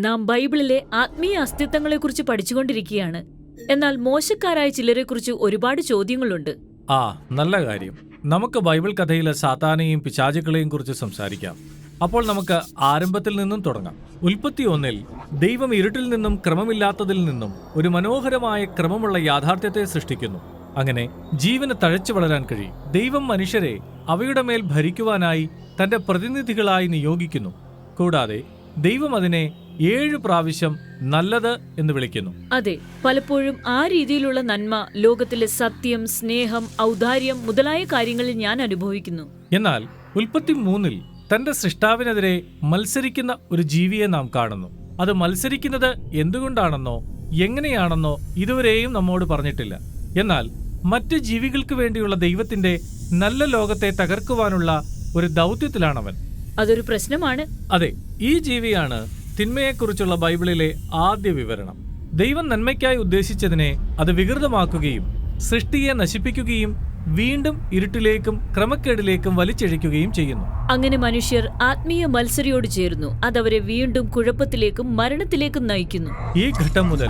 നാം ബൈബിളിലെ ആത്മീയ അസ്തിത്വങ്ങളെക്കുറിച്ച് പഠിച്ചുകൊണ്ടിരിക്കുകയാണ്. എന്നാൽ മോശക്കാരായ ചിലരെക്കുറിച്ച് ഒരുപാട് ചോദ്യങ്ങളുണ്ട്. ആ നല്ല കാര്യം. നമുക്ക് ബൈബിൾ കഥയിലെ സാത്താനെയും പിശാചുക്കളെയും കുറിച്ച് സംസാരിക്കാം. അപ്പോൾ നമുക്ക് ആരംഭത്തിൽ നിന്നും തുടങ്ങാം. ഉൽപ്പത്തി ഒന്നിൽ ദൈവം ഇരുട്ടിൽ നിന്നും ക്രമമില്ലാത്തതിൽ നിന്നും ഒരു മനോഹരമായ ക്രമമുള്ള യാഥാർത്ഥ്യത്തെ സൃഷ്ടിക്കുന്നു. അങ്ങനെ ജീവന് തഴച്ചു വളരാൻ കഴിയും. ദൈവം മനുഷ്യരെ അവയുടെ മേൽ ഭരിക്കുവാനായി തന്റെ പ്രതിനിധികളായി നിയോഗിക്കുന്നു. കൂടാതെ ദൈവം അതിനെ ഏഴ് പ്രാവശ്യം നല്ലത് എന്ന് വിളിക്കുന്നു. അതെ പലപ്പോഴും ആ രീതിയിലുള്ള നന്മ ലോകത്തിലെ സത്യം സ്നേഹം ഔദാര്യം മുതലായ കാര്യങ്ങളിൽ ഞാൻ അനുഭവിക്കുന്നു. എന്നാൽ ഉൽപ്പത്തി മൂന്നിൽ തന്റെ സൃഷ്ടാവിനെതിരെ മത്സരിക്കുന്ന ഒരു ജീവിയെ നാം കാണുന്നു. അത് മത്സരിക്കുന്നത് എന്തുകൊണ്ടാണെന്നോ എങ്ങനെയാണെന്നോ ഇതുവരെയും നമ്മോട് പറഞ്ഞിട്ടില്ല. എന്നാൽ മറ്റ് ജീവികൾക്ക് വേണ്ടിയുള്ള ദൈവത്തിന്റെ നല്ല ലോകത്തെ തകർക്കുവാനുള്ള ഒരു ദൗത്യത്തിലാണവൻ. അതൊരു പ്രശ്നമാണ്. അതെ ഈ ജീവിയാണ് തിന്മയെക്കുറിച്ചുള്ള ബൈബിളിലെ ആദ്യ വിവരണം. ദൈവം നന്മയ്ക്കായി ഉദ്ദേശിച്ചതിനെ അത് വികൃതമാക്കുകയും സൃഷ്ടിയെ നശിപ്പിക്കുകയും വീണ്ടും ഇരുട്ടിലേക്കും ക്രമക്കേടിലേക്കും വലിച്ചഴിക്കുകയും ചെയ്യുന്നു. അങ്ങനെ മനുഷ്യർ ആത്മീയ മത്സരിയോട് ചേരുന്നു. അതവരെ വീണ്ടും കുഴപ്പത്തിലേക്കും മരണത്തിലേക്കും നയിക്കുന്നു. ഈ ഘട്ടം മുതൽ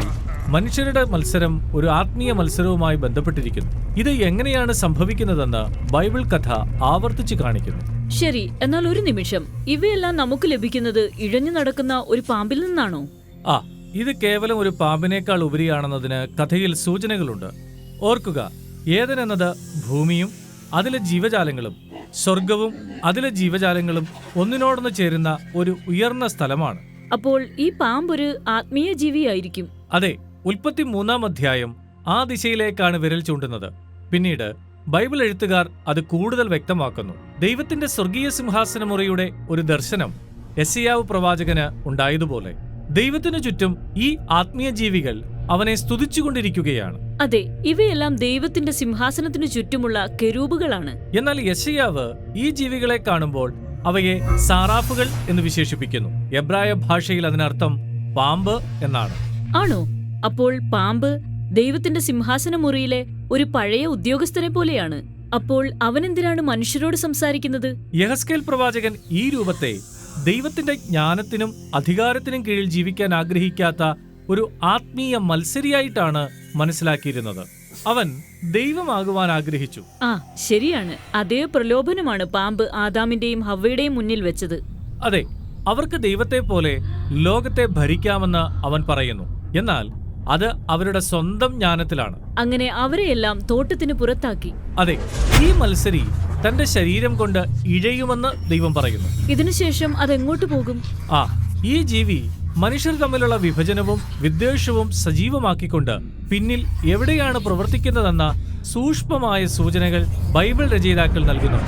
മനുഷ്യരുടെ മത്സരം ഒരു ആത്മീയ മത്സരവുമായി ബന്ധപ്പെട്ടിരിക്കുന്നു. ഇത് എങ്ങനെയാണ് സംഭവിക്കുന്നതെന്ന് ബൈബിൾ കഥ ആവർത്തിച്ചു കാണിക്കുന്നു. ശരി എന്നാൽ ഒരു നിമിഷം. ഇവയെല്ലാം നമുക്ക് ലഭിക്കുന്നത് ഇഴഞ്ഞു നടക്കുന്ന ഒരു പാമ്പിൽ നിന്നാണോ? ആ ഇത് കേവലം ഒരു പാമ്പിനേക്കാൾ ഉപരിയാണെന്നതിന് കഥയിൽ സൂചനകളുണ്ട്. ഓർക്കുക ഏതൻ എന്നത് ഭൂമിയും അതിലെ ജീവജാലങ്ങളും സ്വർഗവും അതിലെ ജീവജാലങ്ങളും ഒന്നിനോടൊന്ന് ചേരുന്ന ഒരു ഉയർന്ന സ്ഥലമാണ്. അപ്പോൾ ഈ പാമ്പ് ഒരു ആത്മീയ ജീവിയായിരിക്കും. അതെ ഉൽപ്പത്തി മൂന്നാം അധ്യായം ആ ദിശയിലേക്കാണ് വിരൽ ചൂണ്ടുന്നത്. പിന്നീട് ബൈബിൾ എഴുത്തുകാർ അത് കൂടുതൽ വ്യക്തമാക്കുന്നു. ദൈവത്തിന്റെ സ്വർഗീയ സിംഹാസനമുറിയുടെ ഒരു ദർശനം എസിയാവ് പ്രവാചകന് ഉണ്ടായതുപോലെ. ദൈവത്തിനു ചുറ്റും ഈ ആത്മീയ ജീവികൾ അവനെ സ്തുതിച്ചുകൊണ്ടിരിക്കുകയാണ്. അതെ ഇവയെല്ലാം ദൈവത്തിന്റെ സിംഹാസനത്തിനു ചുറ്റുമുള്ള കെരൂപുകളാണ് എന്നാൽ യശയാവ് ഈ ജീവികളെ കാണുമ്പോൾ അവയെ സാറാഫുകൾ എന്ന് വിശേഷിപ്പിക്കുന്നു. എബ്രായ ഭാഷയിൽ അതിനർത്ഥം പാമ്പ് എന്നാണ്. ആണോ? അപ്പോൾ പാമ്പ് ദൈവത്തിന്റെ സിംഹാസന മുറിയിലെ ഒരു പഴയ ഉദ്യോഗസ്ഥനെ പോലെയാണ്. അപ്പോൾ അവനെന്തിനാണ് മനുഷ്യരോട് സംസാരിക്കുന്നത്? യഹസ്കേൽ പ്രവാചകൻ ഈ രൂപത്തെ ദൈവത്തിന്റെ ജ്ഞാനത്തിനും അധികാരത്തിനും കീഴിൽ ജീവിക്കാൻ ആഗ്രഹിക്കാത്ത ഒരു ആത്മീയ മത്സരിയായിട്ടാണ് മനസ്സിലാക്കിയിരുന്നത്. അവൻ ദൈവമാകുവാൻ ആഗ്രഹിച്ചു. ആ ശരിയാണ്. അതേ പ്രലോഭനമാണ് പാമ്പ് ആദാമിന്റെയും ഹവയുടെയും മുന്നിൽ വെച്ചത്. അതെ അവർക്ക് ദൈവത്തെ പോലെ ലോകത്തെ ഭരിക്കാമെന്ന് അവൻ പറയുന്നു. എന്നാൽ അത് അവരുടെ സ്വന്തം ജ്ഞാനത്തിലാണ്. അങ്ങനെ അവരെയെല്ലാം തോട്ടത്തിന് പുറത്താക്കി. അതെ ഈ മത്സരി തന്റെ ശരീരം കൊണ്ട് ഇഴയുമെന്ന് ദൈവം പറയുന്നു. ഇതിനുശേഷം അതെങ്ങോട്ട് പോകും? ആ ഈ ജീവി മനുഷ്യർ തമ്മിലുള്ള വിഭജനവും വിദ്വേഷവും സജീവമാക്കിക്കൊണ്ട് പിന്നിൽ എവിടെയാണ് പ്രവർത്തിക്കുന്നതെന്ന സൂക്ഷ്മമായ സൂചനകൾ ബൈബിൾ രചയിതാക്കൾ നൽകുന്നു.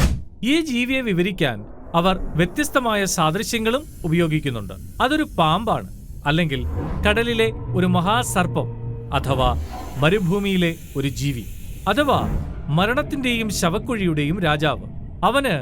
ഈ ജീവിയെ വിവരിക്കാൻ അവർ വ്യത്യസ്തമായ സാദൃശ്യങ്ങളും ഉപയോഗിക്കുന്നുണ്ട്. അതൊരു പാമ്പാണ്. അല്ലെങ്കിൽ കടലിലെ ഒരു മഹാസർപ്പം അഥവാ മരുഭൂമിയിലെ ഒരു ജീവി അഥവാ മരണത്തിന്റെയും ശവക്കുഴിയുടെയും രാജാവ്. അവന്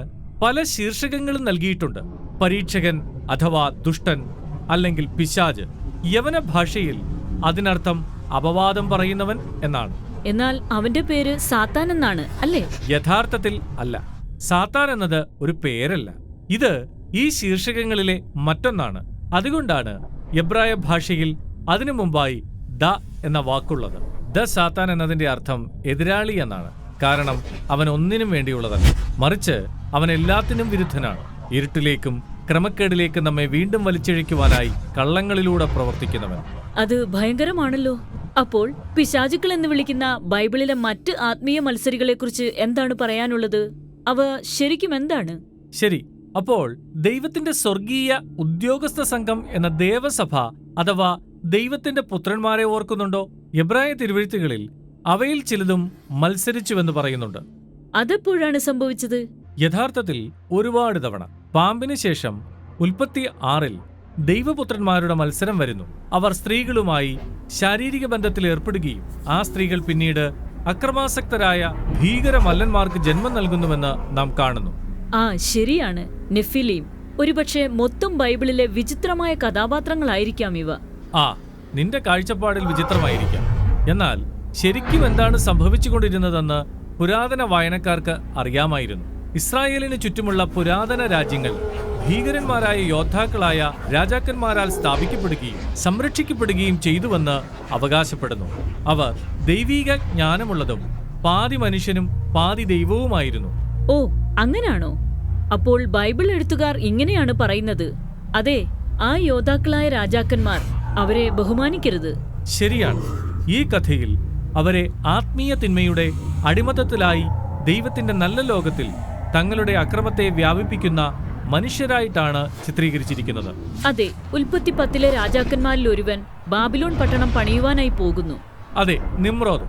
പല ശീർഷകങ്ങളും നൽകിയിട്ടുണ്ട്. പരീക്ഷകൻ അഥവാ ദുഷ്ടൻ അല്ലെങ്കിൽ പിശാജ് യവന ഭാഷയിൽ അതിനർത്ഥം അപവാദം പറയുന്നവൻ എന്നാണ്. എന്നാൽ അവന്റെ പേര് സാത്താൻ എന്നാണ് അല്ലേ? യഥാർത്ഥത്തിൽ അല്ല. സാത്താൻ എന്നത് ഒരു പേരല്ല. ഇത് ഈ ശീർഷകങ്ങളിലെ മറ്റൊന്നാണ്. അതുകൊണ്ടാണ് എബ്രായ ഭാഷയിൽ അതിനു മുമ്പായി ദ എന്ന വാക്കുള്ളത്. ദ സാത്താൻ എന്നതിന്റെ അർത്ഥം എതിരാളി എന്നാണ്. കാരണം അവൻ ഒന്നിനും വേണ്ടിയുള്ളതല്ല. മറിച്ച് അവൻ എല്ലാത്തിനും വിരുദ്ധനാണ്. ഇരുട്ടിലേക്കും ക്രമക്കേടിലേക്കും നമ്മെ വീണ്ടും വലിച്ചിഴയ്ക്കുവാനായി കള്ളങ്ങളിലൂടെ പ്രവർത്തിക്കുന്നവൻ. അത് ഭയങ്കരമാണല്ലോ. അപ്പോൾ പിശാചുക്കൾ എന്ന് വിളിക്കുന്ന ബൈബിളിലെ മറ്റ് ആത്മീയ മത്സരികളെ കുറിച്ച് എന്താണ് പറയാനുള്ളത്? അവ ശരിക്കും എന്താണ്? ശരി. അപ്പോൾ ദൈവത്തിന്റെ സ്വർഗീയ ഉദ്യോഗസ്ഥ സംഘം എന്ന ദേവസഭ അഥവാ ദൈവത്തിന്റെ പുത്രന്മാരെ ഓർക്കുന്നുണ്ടോ? എബ്രായ തിരുവഴുത്തുകളിൽ അവയിൽ ചിലതും മത്സരിച്ചുവെന്ന് പറയുന്നുണ്ട്. അതെപ്പോഴാണ് സംഭവിച്ചത്? യഥാർത്ഥത്തിൽ ഒരുപാട് തവണ. പാമ്പിന് ശേഷം ഉൽപ്പത്തി ആറിൽ ദൈവപുത്രന്മാരുടെ മത്സരം വരുന്നു. അവർ സ്ത്രീകളുമായി ശാരീരിക ബന്ധത്തിൽ ഏർപ്പെടുകയും ആ സ്ത്രീകൾ പിന്നീട് അക്രമാസക്തരായ ഭീകര മല്ലന്മാർക്ക് ജന്മം നൽകുന്നുവെന്ന് നാം കാണുന്നു. ആ ശരിയാണ്. നെഫിലീം. ഒരുപക്ഷെ മൊത്തം ബൈബിളിലെ വിചിത്രമായ കഥാപാത്രങ്ങളായിരിക്കാം ഇവ. ആ നിന്റെ കാഴ്ചപ്പാടിൽ വിചിത്രമായിരിക്കാം. എന്നാൽ ശരിക്കും എന്താണ് സംഭവിച്ചുകൊണ്ടിരുന്നതെന്ന് പുരാതന വായനക്കാർക്ക് അറിയാമായിരുന്നു. ഇസ്രായേലിന് ചുറ്റുമുള്ള പുരാതന രാജ്യങ്ങൾ ഭീകരന്മാരായ യോദ്ധാക്കളായ രാജാക്കന്മാരാൽ സ്ഥാപിക്കപ്പെടുകയും സംരക്ഷിക്കപ്പെടുകയും ചെയ്തുവെന്ന് അവകാശപ്പെടുന്നു. അവർ ദൈവീക ജ്ഞാനമുള്ളതും പാതി മനുഷ്യനും പാതി ദൈവവുമായിരുന്നു ഓ അങ്ങനാണോ? അപ്പോൾ ബൈബിൾ എഴുത്തുകാർ ഇങ്ങനെയാണ് പറയുന്നത്. അതെ ആ യോദ്ധാക്കളായ രാജാക്കന്മാർ അവരെ ബഹുമാനിക്കരുത്. ശരിയാണ്. ഈ കഥയിൽ അവരെ ആത്മീയ തിന്മയുടെ അടിമത്തത്തിലായി ദൈവത്തിന്റെ നല്ല ലോകത്തിൽ തങ്ങളുടെ അക്രമത്തെ വ്യാപിപ്പിക്കുന്ന മനുഷ്യരായിട്ടാണ് ചിത്രീകരിച്ചിരിക്കുന്നത്. അതെ ഉൽപ്പത്തി പത്തിലെ രാജാക്കന്മാരിൽ ഒരുവൻ ബാബിലോൺ പട്ടണം പണിയുവാനായി പോകുന്നു. അതെ നിമ്രോദ്.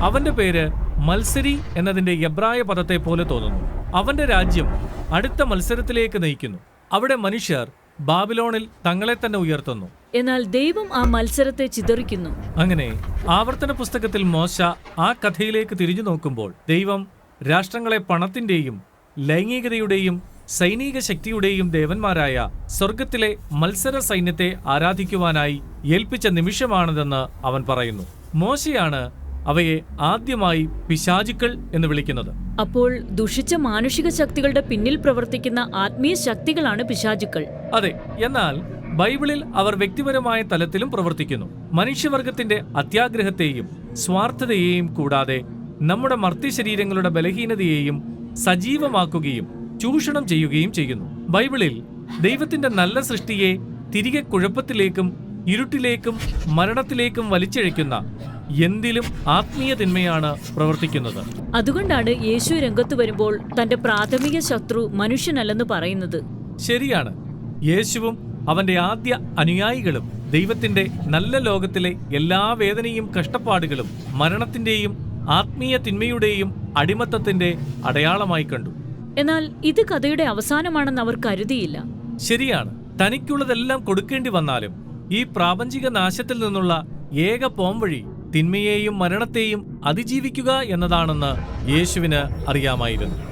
അവന്റെ പേര് മത്സരി എന്നതിന്റെ എബ്രായ പദത്തെ പോലെ തോന്നുന്നു. അവന്റെ രാജ്യം അടുത്ത മത്സരത്തിലേക്ക് നയിക്കുന്നു. അവിടെ മനുഷ്യർ ബാബിലോണിൽ തങ്ങളെ തന്നെ ഉയർത്തുന്നു. എന്നാൽ ദൈവം ആ മത്സരത്തെ ചിതറിക്കുന്നു. അങ്ങനെ ആവർത്തന പുസ്തകത്തിൽ മോശ ആ കഥയിലേക്ക് തിരിഞ്ഞു നോക്കുമ്പോൾ ദൈവം രാഷ്ട്രങ്ങളെ പണത്തിന്റെയും ലൈംഗികതയുടെയും സൈനിക ശക്തിയുടെയും ദേവന്മാരായ സ്വർഗത്തിലെ മത്സര സൈന്യത്തെ ആരാധിക്കുവാനായി ഏൽപ്പിച്ച നിമിഷമാണിതെന്ന് അവൻ പറയുന്നു. മോശയാണ് അവയെ ആദ്യമായി പിശാചുക്കൾ എന്ന് വിളിക്കുന്നത്. അപ്പോൾ ദുഷിച്ച മാനുഷിക ശക്തികളുടെ പിന്നിൽ പ്രവർത്തിക്കുന്ന ആത്മീയ ശക്തികളാണ് പിശാചുക്കൾ. അതെ എന്നാൽ ബൈബിളിൽ അവർ വ്യക്തിപരമായ തലത്തിലും പ്രവർത്തിക്കുന്നു. മനുഷ്യവർഗത്തിന്റെ അത്യാഗ്രഹത്തെയും സ്വാർത്ഥതയെയും കൂടാതെ നമ്മുടെ മർത്യശരീരങ്ങളുടെ ബലഹീനതയെയും സജീവമാക്കുകയും ചൂഷണം ചെയ്യുകയും ചെയ്യുന്നു. ബൈബിളിൽ ദൈവത്തിന്റെ നല്ല സൃഷ്ടിയെ തിരികെ കുഴപ്പത്തിലേക്കും ഇരുട്ടിലേക്കും മരണത്തിലേക്കും വലിച്ചിഴയ്ക്കുന്ന എന്തിലും ആത്മീയ തിന്മയാണ് പ്രവർത്തിക്കുന്നത്. അതുകൊണ്ടാണ് യേശു രംഗത്ത് വരുമ്പോൾ തന്റെ പ്രാഥമിക ശത്രു മനുഷ്യനല്ലെന്ന് പറയുന്നത്. ശരിയാണ്. യേശുവും അവന്റെ ആദ്യ അനുയായികളും ദൈവത്തിന്റെ നല്ല ലോകത്തിലെ എല്ലാ വേദനയും കഷ്ടപ്പാടുകളും മരണത്തിന്റെയും ആത്മീയ തിന്മയുടെയും അടിമത്തത്തിന്റെ അടയാളമായി കണ്ടു. എന്നാൽ ഇത് കഥയുടെ അവസാനമാണെന്ന് അവർ കരുതിയില്ല. ശരിയാണ്. തനിക്കുള്ളതെല്ലാം കൊടുക്കേണ്ടി വന്നാലും ഈ പ്രാപഞ്ചിക നാശത്തിൽ നിന്നുള്ള ഏക പോംവഴി തിന്മയെയും മരണത്തെയും അതിജീവിക്കുക എന്നതാണെന്ന് യേശുവിന് അറിയാമായിരുന്നു.